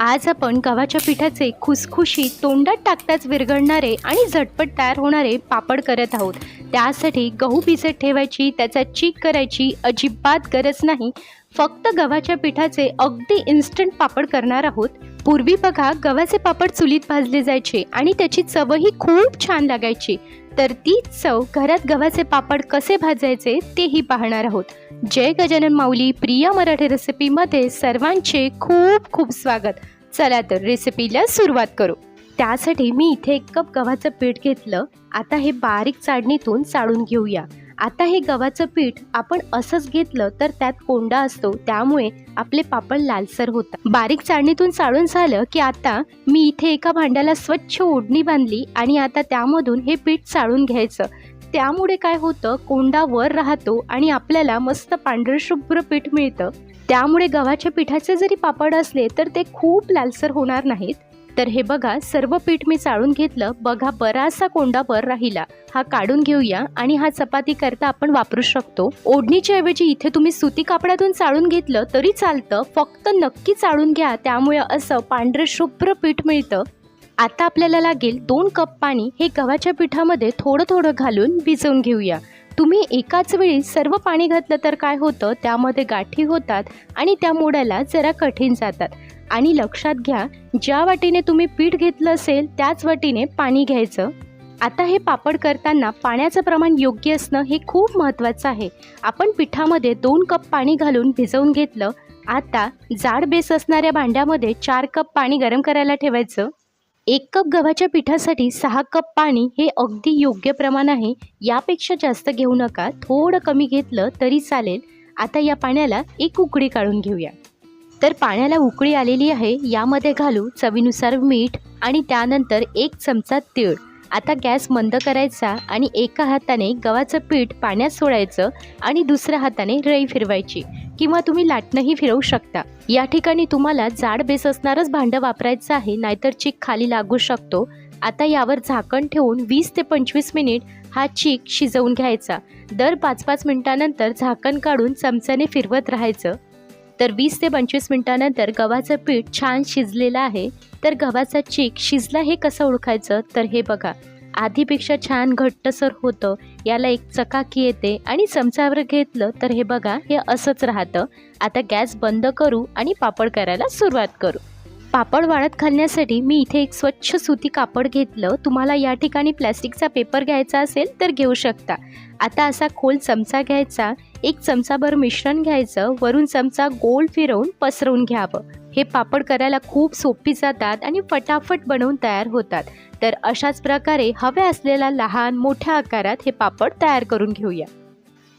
आज आपण गव्हाच्या पिठाचे खुसखुशी तोंडात टाकताच विरघळणारे आणि झटपट तयार होणारे पापड करत आहोत. त्यासाठी गहू भिजत ठेवायची त्याचा चीक करायची अजिबात गरज नाही. फक्त गव्हाच्या पिठाचे अगदी इन्स्टंट पापड करणार आहोत. पूर्वी बघा गव्हाचे पापड चुलीत भाजले जायचे आणि त्याची चवही खूप छान लागायची. तर तीच चव घरात गव्हाचे पापड कसे भाजायचे तेही पाहणार आहोत. जय गजानन माऊली प्रिया मराठी रेसिपीमध्ये सर्वांचे खूप खूप स्वागत. चला तर रेसिपीला सुरुवात करू. त्यासाठी मी इथे एक कप गव्हाचं पीठ घेतलं. आता हे बारीक चाळणीतून चाळून घेऊया. आता हे गव्हाचं पीठ आपण असंच घेतलं तर त्यात कोंडा असतो त्यामुळे आपले पापड लालसर होतात. बारीक चाळणीतून चाळून झालं की आता मी इथे एका भांड्याला स्वच्छ ओढणी बांधली आणि आता त्यामधून हे पीठ चाळून घ्यायचं. त्यामुळे काय होतं कोंडा वर राहतो आणि आपल्याला मस्त पांढरशुभ्र पीठ मिळतं. त्यामुळे गव्हाच्या पिठाचे जरी पापड असले तर ते खूप लालसर होणार नाहीत. तर हे बघा सर्व पीठ मी चाळून घेतलं. बघा बराचसा कोंडा वर राहिला. हा काढून घेऊया आणि हा चपाती करता आपण वापरू शकतो. ओढणीच्या ऐवजी इथे तुम्ही सुती कापडातून चाळून घेतलं तरी चालतं. फक्त नक्की चाळून घ्या. त्यामुळे असं पांढरं शुभ्र पीठ मिळतं. आता आपल्याला लागेल दोन कप पाणी. हे गव्हाच्या पिठामध्ये थोडं थोडं घालून भिजवून घेऊया. तुम्ही एकाच वेळी सर्व पाणी घातलं तर काय होतं? त्यामध्ये गाठी होतात आणि त्या मोडायला जरा कठीण जातात. आणि लक्षात घ्या ज्या वाटीने तुम्ही पीठ घेतलं असेल त्याच वाटीने पाणी घ्यायचं. आता हे पापड करताना पाण्याचं प्रमाण योग्य असणं हे खूप महत्त्वाचं आहे. आपण पिठामध्ये दोन कप पाणी घालून भिजवून घेतलं आता जाड बेस असणाऱ्या भांड्यामध्ये चार कप पाणी गरम करायला ठेवायचं. एक कप गव्हाच्या पिठासाठी सहा कप पाणी हे अगदी योग्य प्रमाण आहे यापेक्षा जास्त घेऊ नका. थोडं कमी घेतलं तरी चालेल. आता या पाण्याला एक उकडी काढून घेऊया. तर पाण्याला उकळी आलेली आहे यामध्ये घालू चवीनुसार मीठ आणि त्यानंतर एक चमचा तीळ. आता गॅस मंद करायचा आणि एका हाताने गव्हाचं पीठ पाण्यात सोडायचं आणि दुसऱ्या हाताने रई फिरवायची. किंवा तुम्ही लाटणंही फिरवू शकता. या ठिकाणी तुम्हाला जाड बेस असणारच भांडं वापरायचं आहे नाहीतर चीक खाली लागू शकतो. आता यावर झाकण ठेवून वीस ते पंचवीस मिनिट हा चीक शिजवून घ्यायचा. दर पाच पाच मिनिटानंतर झाकण काढून चमच्याने फिरवत राहायचं. तर वीस ते पंचवीस मिनिटानंतर गव्हाचं पीठ छान शिजलेलं आहे. तर गव्हाचा चीक शिजला हे कसं ओळखायचं? तर हे बघा. आधीपेक्षा छान घट्टसर होतं. याला एक चकाकी येते आणि चमचावर घेतलं तर हे बघा हे असंच राहतं. आता गॅस बंद करू आणि पापड करायला सुरुवात करू. पापड वाळत घालण्यासाठी मी इथे एक स्वच्छ सुती कापड घेतलं. तुम्हाला या ठिकाणी प्लॅस्टिकचा पेपर घ्यायचा असेल तर घेऊ शकता. आता असा खोल चमचा घ्यायचा एक चमचाभर मिश्रण घ्यायचं वरून चमचा गोल फिरवून पसरवून घ्यावं. हे पापड करायला खूप सोपी जातात आणि फटाफट बनवून तयार होतात. तर अशाच प्रकारे हव्या असलेल्या लहान मोठ्या आकारात हे पापड तयार करून घेऊया.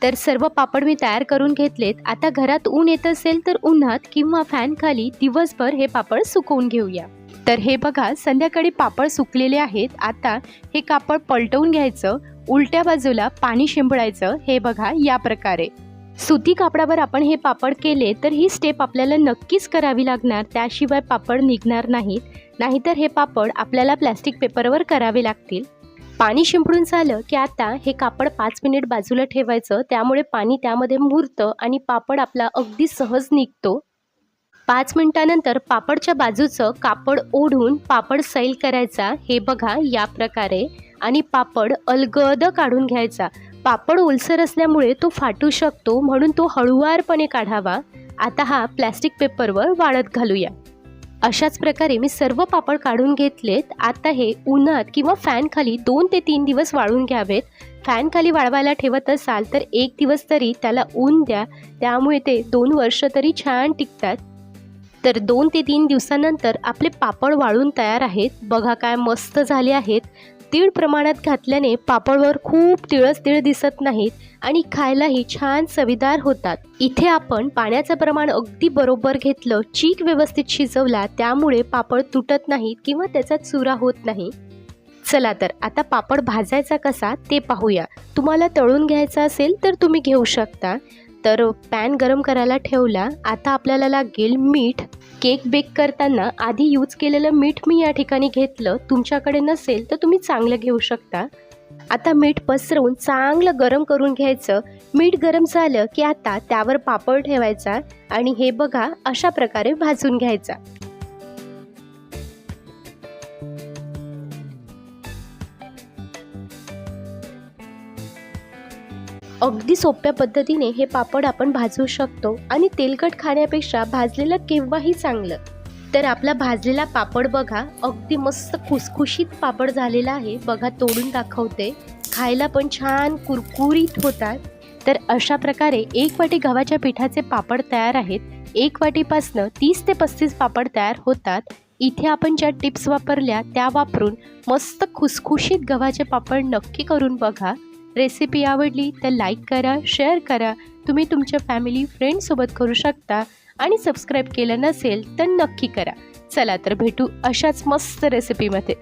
तर सर्व पापड मी तयार करून घेतलेत. आता घरात ऊन येत असेल तर उन्हात किंवा फॅन खाली दिवसभर हे पापड सुकवून घेऊया. तर हे बघा संध्याकाळी पापड सुकलेले आहेत. आता हे कापड पलटवून घ्यायचं. उलट्या बाजूला पाणी शिंपडायचं हे बघा या प्रकारे. सुती कापडावर आपण हे पापड केले तर ही स्टेप आपल्याला नक्कीच करावी लागणार. त्याशिवाय पापड निघणार नाहीत. नाहीतर हे पापड आपल्याला प्लॅस्टिक पेपरवर करावे लागतील. पाणी शिंपडून झालं की आता हे कापड पाच मिनिट बाजूला ठेवायचं. त्यामुळे पाणी त्यामध्ये मुरतं आणि पापड आपला अगदी सहज निघतो. पाच मिनिटानंतर पापडच्या बाजूचं कापड ओढून पापड सैल करायचा. हे बघा या प्रकारे. आणि पापड अलगद काढून घ्यायचा. पापड ओलसर असल्यामुळे तो फाटू शकतो म्हणून तो हळुवारपणे काढावा. आता हा प्लॅस्टिक पेपरवर वाळत घालूया. अशाच प्रकारे मी सर्व पापड काढून घेतलेत. आता हे उन्हात किंवा फॅनखाली दोन ते तीन दिवस वाळून घ्यावेत. फॅनखाली वाळवायला ठेवत असाल तर एक दिवस तरी त्याला ऊन द्या. त्यामुळे ते दोन वर्ष तरी छान टिकतात. तर दोन ते तीन दिवसानंतर आपले पापड वाळून तयार आहेत. बघा काय मस्त झाले आहेत. तीळ प्रमाणात घातल्याने पापडवर खूप तिळच तीळ दिसत नाहीत आणि खायलाही छान चवीदार होतात. इथे आपण पाण्याचं प्रमाण अगदी बरोबर घेतलं चीक व्यवस्थित शिजवला त्यामुळे पापड तुटत नाहीत किंवा त्याचा चुरा होत नाही. चला तर आता पापड भाजायचा कसा ते पाहूया. तुम्हाला तळून घ्यायचा असेल तर तुम्ही घेऊ शकता. तर पॅन गरम करायला ठेवला. आता आपल्याला लागेल मीठ. केक बेक करताना आधी यूज केलेलं मीठ मी या ठिकाणी घेतलं. तुमच्याकडे नसेल तर तुम्ही चांगलं घेऊ शकता. आता मीठ पसरवून चांगलं गरम करून घ्यायचं. मीठ गरम झालं की आता त्यावर पापड ठेवायचा आणि हे बघा अशा प्रकारे भाजून घ्यायचा. अगदी सोप्या पद्धतीने हे पापड आपण भाजू शकतो आणि तेलकट खाण्यापेक्षा भाजलेलं केव्हाही चांगलं. तर आपला भाजलेला पापड बघा अगदी मस्त खुसखुशीत पापड झालेला आहे. बघा तोडून दाखवते. खायला पण छान कुरकुरीत होतात. तर अशा प्रकारे एक वाटी गव्हाच्या पिठाचे पापड तयार आहेत. एक वाटीपासनं तीस ते पस्तीस पापड तयार होतात. इथे आपण ज्या टिप्स वापरल्या त्या वापरून मस्त खुसखुशीत गव्हाचे पापड नक्की करून बघा. रेसिपी आवडली तर लाईक करा शेअर करा. तुम्ही तुमच्या फॅमिली फ्रेंडसोबत करू शकता आणि सबस्क्राईब केलं नसेल तर नक्की करा. चला तर भेटू अशाच मस्त रेसिपीमध्ये